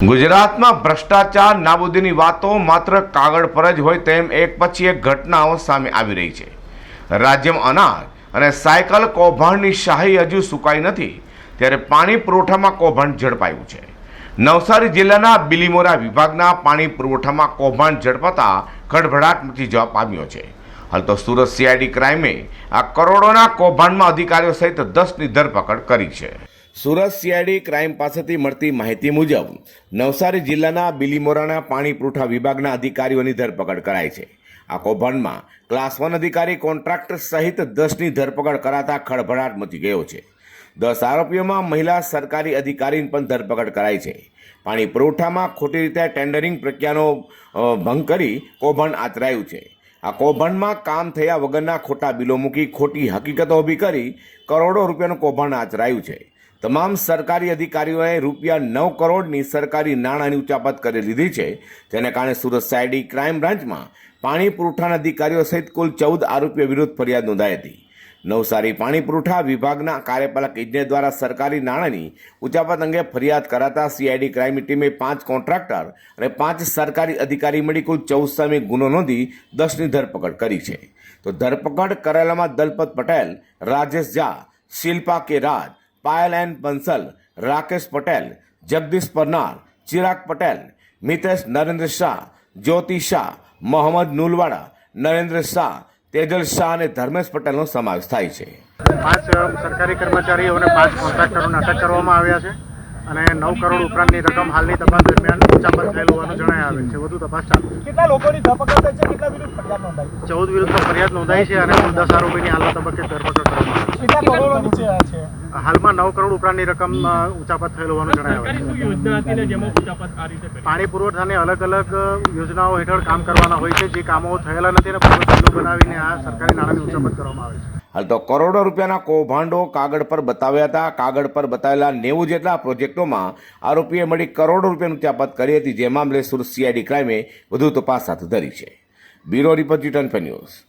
ગુજરાતમાં ભ્રષ્ટાચાર નાબૂદીની વાતો માત્ર કાગળ પર જ હોય તેમ એક પછી એક ઘટનાઓ સામે આવી રહી છે. રાજ્યમાં અનાજ અને સાયકલ કૌભાંડની શાહી હજુ સુકાઈ નથી, ત્યારે પાણી પુરવઠામાં કૌભાંડ ઝડપાયું છે. નવસારી જિલ્લાના બિલીમોરા વિભાગના પાણી પુરવઠામાં કૌભાંડ ઝડપાતા ખડભડાટ મચી જવા પામ્યો છે. હાલ તો સુરત સીઆઈડી ક્રાઇમે આ કરોડોના કૌભાંડમાં અધિકારીઓ સહિત દસની ધરપકડ કરી છે. સુરત સીઆઈડી ક્રાઇમ પાસેથી મળતી માહિતી મુજબ, નવસારી જિલ્લાના બિલીમોરાના પાણી પુરવઠા વિભાગના અધિકારીઓની ધરપકડ કરાઈ છે. આ કૌભાંડમાં ક્લાસ વન અધિકારી કોન્ટ્રાક્ટર સહિત દસની ધરપકડ કરાતા ખળભળાટ મચી ગયો છે. દસ આરોપીઓમાં મહિલા સરકારી અધિકારીની પણ ધરપકડ કરાઈ છે. પાણી પુરવઠામાં ખોટી રીતે ટેન્ડરિંગ પ્રક્રિયાનો ભંગ કરી કૌભાંડ આચરાયું છે. આ કૌભાંડમાં કામ થયા વગરના ખોટા બિલો મૂકી ખોટી હકીકતો ઊભી કરી કરોડો રૂપિયાનું કૌભાંડ આચરાયું છે. તમામ સરકારી અધિકારીઓએ રૂપિયા નવ કરોડની સરકારી નાણાંની ઉચાપત કરી લીધી છે. જેને કારણે સુરત સાયડી ક્રાઇમ બ્રાન્ચમાં પાણી પુરવઠાના અધિકારીઓ સહિત કુલ ચૌદ આરોપીઓ વિરુદ્ધ ફરિયાદ નોંધાઈ હતી. નવસારી પાણી પુરવઠા વિભાગના કાર્યપાલક ઇજનેર દ્વારા સરકારી નાણાંની ઉચાપત અંગે ફરિયાદ કરાતા સીઆઈડી ક્રાઇમ ટીમે પાંચ કોન્ટ્રાક્ટર અને પાંચ સરકારી અધિકારી મળી કુલ ચૌદ સામે ગુનો નોંધી દસની ધરપકડ કરી છે. તો ધરપકડ કરેલામાં દલપત પટેલ, રાજેશ ઝા, શિલ્પા કે રાજ, પાયલ એન બંસલ, રાકેશ પટેલ, જગદીશ પરનાર, ચિરાગ પટેલ, મિતેશ નરેન્દ્ર શાહ, જ્યોતિ શાહ, મોહમ્મદ નુલવાડા, નરેન્દ્ર શાહ તેજલ શાહ અને ધર્મેશ પટેલનો સમાવેશ થાય છે. પાંચ સરકારી કર્મચારીઓ અને પાંચ કોન્ટ્રાક્ટરોને અટક કરવામાં આવ્યા છે અને નવ કરોડ ઉપરાંતની રકમ હાલની તપાસ દરમિયાન ઉચાપત થયેલ હોવાનું જણાય આવે છે. વધુ તપાસ ચાલુ કેટલા લોકોની ધરપકડ થઈ છે કેટલા ચૌદ વિરુદ્ધ ફરિયાદ નોંધાઈ છે અને દસ આરોપીની હાલના તબક્કે ધરપકડ કરવામાં છે. હાલમાં નવ કરોડ ઉપરાંતની રકમ ઉચાપત થયેલ હોવાનું જણાય છે. યોજના હતી ને જેમાં ઉચાપત આ રીતે કરી? પાણી પુરવઠાની અલગ અલગ યોજનાઓ હેઠળ કામ કરવાના હોય છે જે કામો થયેલા નથી અને પૂર્વ બનાવીને આ સરકારી નાણાંની ઉચાપત કરવામાં આવે છે. હાલ તો કરોડો રૂપિયાના કૌભાંડો કાગળ પર બતાવ્યા હતા. કાગળ પર બતાવેલા નેવું જેટલા પ્રોજેક્ટોમાં આરોપીએ મળી કરોડો રૂપિયાની ઉચાપત કરી હતી જે મામલે સુરત સીઆઈડી ક્રાઇમે વધુ તપાસ હાથ ધરી છે. Bureau report return news.